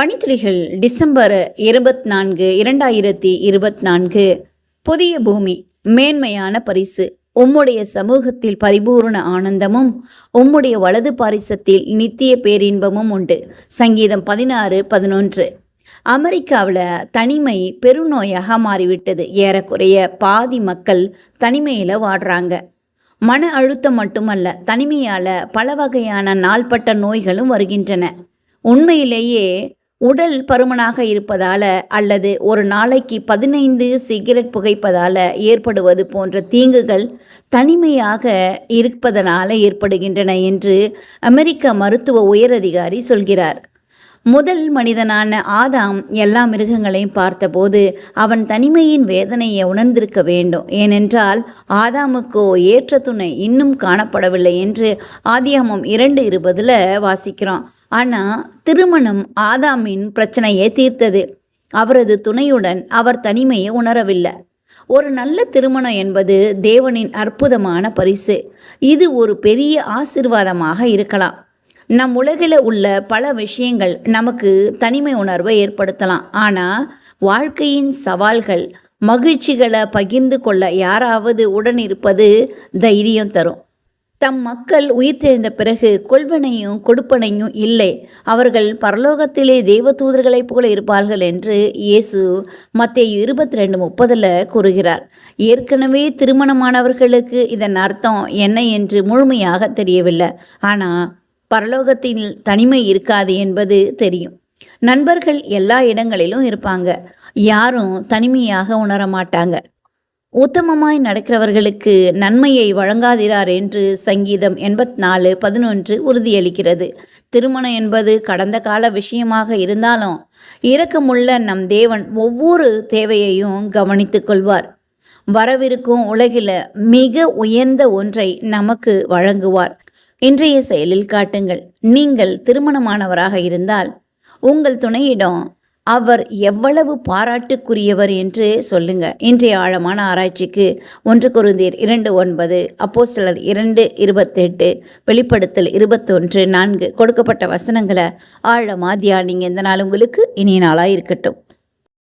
பனித்துளிகள் December இருபத்தி நான்கு இரண்டாயிரத்தி இருபத்தி நான்கு புதிய பூமி மேன்மையான பரிசு. உம்முடைய சமூகத்தில் பரிபூரண ஆனந்தமும் உம்முடைய வலது பாரிசத்தில் நித்திய பேரின்பமும் உண்டு. சங்கீதம் பதினாறு பதினொன்று. அமெரிக்காவில் தனிமை பெருநோயாக மாறிவிட்டது. ஏறக்குறைய பாதி மக்கள் தனிமையில் வாடுறாங்க மன அழுத்தம் மட்டுமல்ல தனிமையால் பல வகையான நாள்பட்ட நோய்களும் வருகின்றன. உண்மையிலேயே உடல் பருமனாக இருப்பதால் அல்லது ஒரு நாளைக்கு பதினைந்து சிகரெட் புகைப்பதால் ஏற்படுவது போன்ற தீங்குகள் தனிமையாக இருப்பதனால ஏற்படுகின்றன என்று அமெரிக்க மருத்துவ உயரதிகாரி சொல்கிறார். முதல் மனிதனான ஆதாம் எல்லா மிருகங்களையும் பார்த்தபோது அவன் தனிமையின் வேதனையை உணர்ந்திருக்க வேண்டும். ஏனென்றால் ஆதாமுக்கோ ஏற்ற துணை இன்னும் காணப்படவில்லை என்று ஆதியாமம் இரண்டு இருபதில் வாசிக்கிறோம். ஆனால் திருமணம் ஆதாமின் பிரச்சனையை தீர்த்தது. அவரது துணையுடன் அவர் தனிமையை உணரவில்லை. ஒரு நல்ல திருமணம் என்பது தேவனின் அற்புதமான பரிசு. இது ஒரு பெரிய ஆசிர்வாதமாக இருக்கலாம். நம் உலகில் உள்ள பல விஷயங்கள் நமக்கு தனிமை உணர்வை ஏற்படுத்தலாம். ஆனால் வாழ்க்கையின் சவால்கள் மகிழ்ச்சிகளை பகிர்ந்து கொள்ள யாராவது உடன் இருப்பது தைரியம் தரும். தம் மக்கள் உயிர்த்தெழுந்த பிறகு கொள்வனையும் கொடுப்பனையும் இல்லை. அவர்கள் பரலோகத்திலே தெய்வ தூதர்களைப் போல இருப்பார்கள் என்று இயேசு மத்திய இருபத்தி ரெண்டு முப்பதில் கூறுகிறார். ஏற்கனவே திருமணமானவர்களுக்கு இதன் அர்த்தம் என்ன என்று முழுமையாக தெரியவில்லை. ஆனால் பரலோகத்தில் தனிமை இருக்காது என்பது தெரியும். நண்பர்கள் எல்லா இடங்களிலும் இருப்பாங்க. யாரும் தனிமையாக உணர மாட்டாங்க. உத்தமமாய் நடக்கிறவர்களுக்கு நன்மையை வழங்காதிரார் என்று சங்கீதம் எண்பத்தி நாலு பதினொன்று உறுதியளிக்கிறது. திருமணம் என்பது கடந்த கால விஷயமாக இருந்தாலும் இரக்கமுள்ள நம் தேவன் ஒவ்வொரு தேவையையும் கவனித்துக் கொள்வார். வரவிருக்கும் உலகில் மிக உயர்ந்த ஒன்றை நமக்கு வழங்குவார். இன்றைய செயலில் காட்டுங்கள். நீங்கள் திருமணமானவராக இருந்தால் உங்கள் துணையிடம் அவர் எவ்வளவு பாராட்டுக்குரியவர் என்று சொல்லுங்க. இன்றைய ஆழமான ஆராய்ச்சிக்கு ஒன்று குருந்தீர் இரண்டு ஒன்பது அப்போ சிலர் இரண்டு இருபத்தெட்டு வெளிப்படுத்தல் இருபத்தொன்று நான்கு கொடுக்கப்பட்ட வசனங்களை ஆழமாக தியானிங்க. இந்த நாள் உங்களுக்கு இனிய நாளாக இருக்கட்டும்